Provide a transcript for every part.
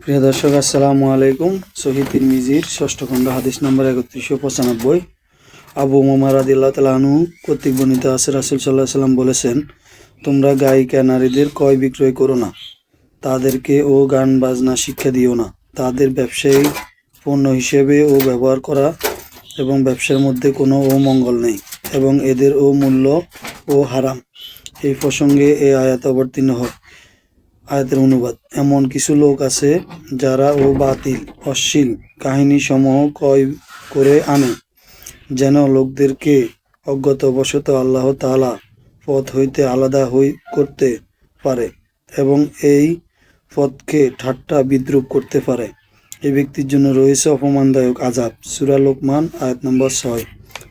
প্রিয় দর্শক, আসসালামু আলাইকুম। শহীদ তিরমিজির ষষ্ঠ খণ্ড, হাদিস নম্বর একত্রিশশো পঁচানব্বই। আবু মোমার আদিল্লাহ তালাহনু কর্তৃক বর্ণিত আছে, রাসুল সাল্লাহ সাল্লাম বলেছেন, তোমরা গায়িকা নারীদের ক্রয় বিক্রয় করো না। তাদেরকে ও গান বাজনা শিক্ষা দিও না। তাদের ব্যবসায়ী পণ্য হিসেবে ও ব্যবহার করা এবং ব্যবসার মধ্যে কোনো ও মঙ্গল নেই এবং এদের ও মূল্য ও হারাম। এই প্রসঙ্গে এ আয়াত অবতীর্ণ হয় আয়াতের অনুবাদ। এমন কিছু লোক আছে যারা ও বাতিল, অশ্লীল কাহিনী সমূহ ক্রয় করে আনে, যেন লোকদেরকে অজ্ঞাতবশত আল্লাহ তাআলা পথ হইতে আলাদা হই করতে পারে এবং এই পথকে ঠাট্টা বিদ্রুপ করতে পারে। এই ব্যক্তির জন্য রয়েছে অপমানদায়ক আজাব সুরা লোকমান, আয়াত নম্বর ছয়।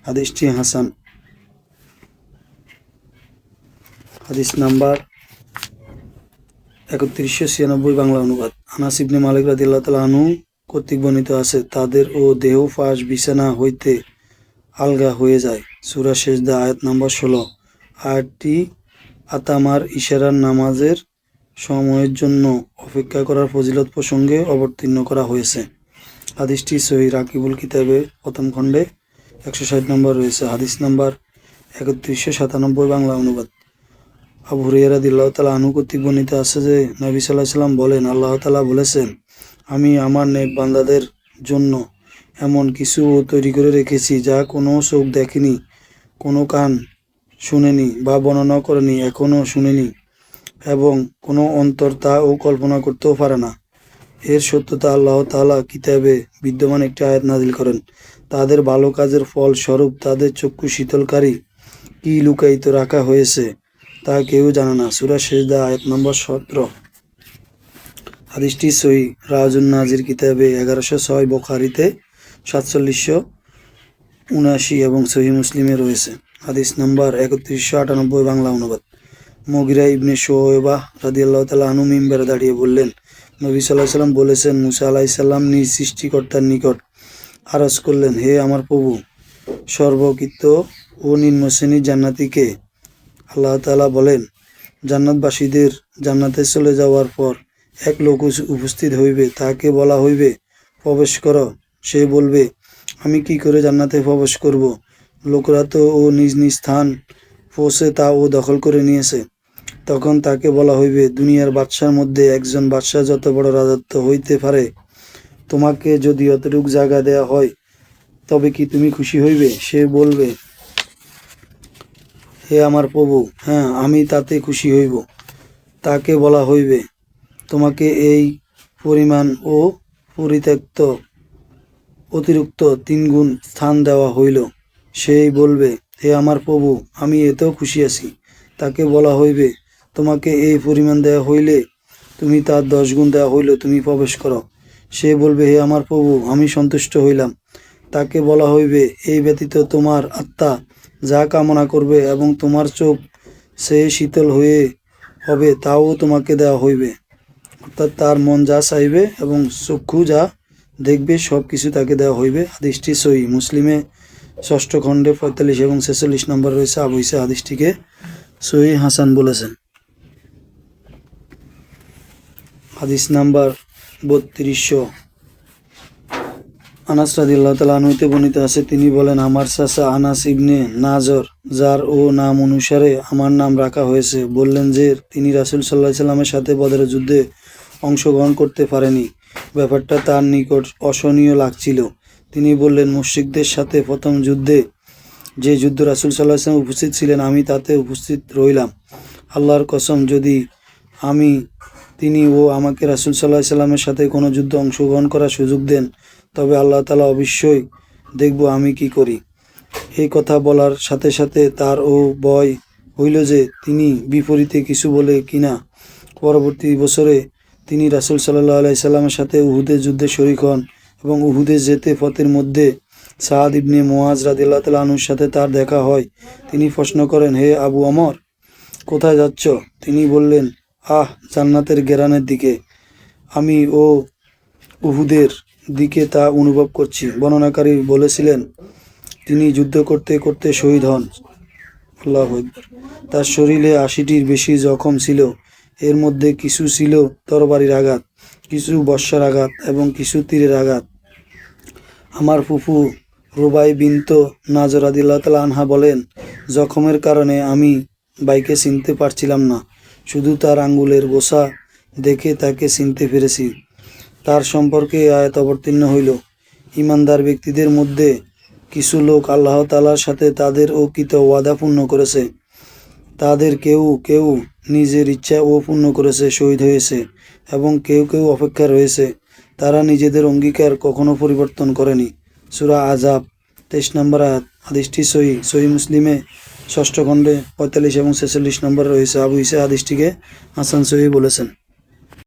হাদিসটি হাসান। হাদিস নাম্বার একত্রিশশো ছিয়ানব্বই বাংলা অনুবাদ। আনাস ইবনে মালিক রাদিল্লাহ তালানু কর্তৃক বর্ণিত আছে, তাদের ও দেহ, ফাঁস, বিছানা হইতে আলগা হয়ে যায়। সুরা শেষদা আয়াত নম্বর ষোলো। আয়াতটি আতামার ইশারার নামাজের সময়ের জন্য অপেক্ষা করার ফজিলত প্রসঙ্গে অবতীর্ণ করা হয়েছে। হাদিসটি সহি রাকিবুল কিতাবে প্রথম খণ্ডে একশো ষাট নম্বর রয়েছে। হাদিস নাম্বার একত্রিশশো সাতানব্বই বাংলা অনুবাদ। আবু হুরাইরা দিল্লাহ তালা আনু বর্ণিত আছে যে, নবী সাল্লাহ সাল্লাম বলেন, আল্লাহ তালা বলেছেন, আমি আমার নেক বান্দাদের জন্য এমন কিছু তৈরি করে রেখেছি যা কোনো চোখ দেখেনি, কোনো কান শুনেনি বা বর্ণনা করেনি এখনও শুনেনি এবং কোনো অন্তর তা ও কল্পনা করতেও পারে না। এর সত্যতা আল্লাহ তাআলা কিতাবে বিদ্যমান একটি আয়াত নাজিল করেন, তাদের ভালো কাজের ফল স্বরূপ তাদের চক্ষু শীতলকারী কি লুকায়িত রাখা হয়েছে? তা কেউ জানে না। সুরা শেষদা আয়াত নম্বর সতেরো। হাদিসটি সই রাজুন নাজির কিতাবে এগারোশো ছয়, বখারিতে সাতচল্লিশশো উনআশি এবং সহি মুসলিমে রয়েছে। হাদিস নাম্বার একত্রিশশো আটানব্বই, বাংলা অনুবাদ। মগিরা ইবনে শোয়েবা রাদিয়াল্লাহ তালা আনু মিম্বারে দাঁড়িয়ে বললেন, নবী সাল্লাহ সাল্লাম বলেছেন, মুসা আলাহি সাল্লাম নিজ সৃষ্টিকর্তার নিকট আরজ করলেন, হে আমার প্রভু, সর্বকৃত ও নিম্ন শ্রেণির জান্নাতিকে আল্লাহ তালা বলেন, জান্নাতবাসীদের জান্নাতে চলে যাওয়ার পর এক লোক উপস্থিত হইবে তাকে বলা হইবে, প্রবেশ করো। সে বলবে, আমি কি করে জান্নাতে প্রবেশ করব? লোকরা তো ও নিজ নিজ স্থান পৌঁছে তা ও দখল করে নিয়েছে। তখন তাকে বলা হইবে, দুনিয়ার বাদশার মধ্যে একজন বাদশাহ যত বড় রাজত্ব হইতে পারে, তোমাকে যদি অতটুক জায়গা দেয়া হয়, তবে কি তুমি খুশি হইবে? সে বলবে হে আমার প্রভু হ্যাঁ আমি তাতে খুশি হইব। তাকে বলা হইবে, তোমাকে এই পরিমাণ ও পরিত্যক্ত অতিরিক্ত তিনগুণ স্থান দেওয়া হইল। সেই বলবে, হে আমার প্রভু, আমি এতেও খুশি আছি। তাকে বলা হইবে, তোমাকে এই পরিমাণ দেওয়া হইলে তুমি তার দশ গুণ দেওয়া হইল তুমি প্রবেশ করো। সে বলবে, হে আমার প্রভু, আমি সন্তুষ্ট হইলাম। তাকে বলা হইবে, এই ব্যতীত তোমার আত্মা যা কামনা করবে এবং তোমার চোখ সে শীতল হয়ে হবে, তাও তোমাকে দেওয়া হইবে। অর্থাৎ তার মন যা চাইবে এবং চক্ষু যা দেখবে সব কিছু তাকে দেওয়া হইবে। হাদিসটি সই মুসলিমে ষষ্ঠ খণ্ডে পঁয়তাল্লিশ এবং ছেচল্লিশ নম্বর রয়েছে আবু ইসা হাদিসটিকে সই হাসান বলেছেন। হাদিস নাম্বার বত্রিশশো। আনাস রাদিল্লাহ তালা আনহইতে বর্ণিত আছে, তিনি বলেন, আমার চাচা আনাস ইবনে নাজর, যার ও নাম অনুসারে আমার নাম রাখা হয়েছে। বললেন যে, তিনি রাসুল সাল্লাহ সাল্লামের সাথে বদর যুদ্ধে অংশগ্রহণ করতে পারেনি। ব্যাপারটা তার নিকট অসহনীয় লাগছিল। তিনি বললেন, মুশ্রিকদের সাথে প্রথম যুদ্ধে যে যুদ্ধ রাসুল সাল্লাহ সাল্লাম উপস্থিত ছিলেন, আমি তাতে উপস্থিত রইলাম। আল্লাহর কসম, যদি আমি, তিনি ও আমাকে রাসুল সাল্লাহ সাল্লামের সাথে কোনো যুদ্ধে অংশগ্রহণ করার সুযোগ দেন তবে আল্লাহ তালা অবশ্যই দেখব আমি কি করি। এই কথা বলার সাথে সাথে তার ও ভয় হইল যে তিনি বিপরীতে কিছু বলে কিনা। পরবর্তী বছরে তিনি রাসুল সাল্লাহ আলাই সাল্লামের সাথে উহুদের যুদ্ধে শরিক হন এবং উহুদে যেতে পথের মধ্যে সাদ ইবনে মোয়াজ রাদিল্লাহ তালা আনুর সাথে তার দেখা হয়। তিনি প্রশ্ন করেন, হে আবু আমর, কোথায় যাচ্ছ? তিনি বললেন, আহ, জান্নাতের গেরানের দিকে। আমি ও উহুদের দিকে তা অনুভব করছি। বর্ণনাকারী বলেছিলেন, তিনি যুদ্ধ করতে করতে শহীদ হন। আল্লাহ তার শরীরে আশিটির বেশি জখম ছিল। এর মধ্যে কিছু ছিল তরবারির আঘাত, কিছু বর্ষার আঘাত এবং কিছু তীরের আঘাত। আমার ফুফু রুবাই বিন্ত নাজর আদিল্লাহ তালা আনহা বলেন, জখমের কারণে আমি বাইকে চিনতে পারছিলাম না। শুধু তার আঙ্গুলের গোসা দেখে তাকে চিনতে পেরেছি। তার সম্পর্কে আয়াত অবতীর্ণ হইল। ইমানদার ব্যক্তিদের মধ্যে কিছু লোক আল্লাহ তালার সাথে তাদের অকৃত ওয়াদা পূর্ণ করেছে। তাদের কেউ কেউ নিজের ইচ্ছা ও পূর্ণ করেছে, শহীদ হয়েছে এবং কেউ কেউ অপেক্ষা রয়েছে। তারা নিজেদের অঙ্গীকার কখনো পরিবর্তন করেনি। সুরা আজাব তেইশ নম্বর হাদিসটি সহি সহি মুসলিমে, ষষ্ঠ খণ্ডে পঁয়তাল্লিশ এবং ছেচল্লিশ নম্বর রয়েছে। আবু ইসা হাদিসটিকে হাসান সহি বলেছেন।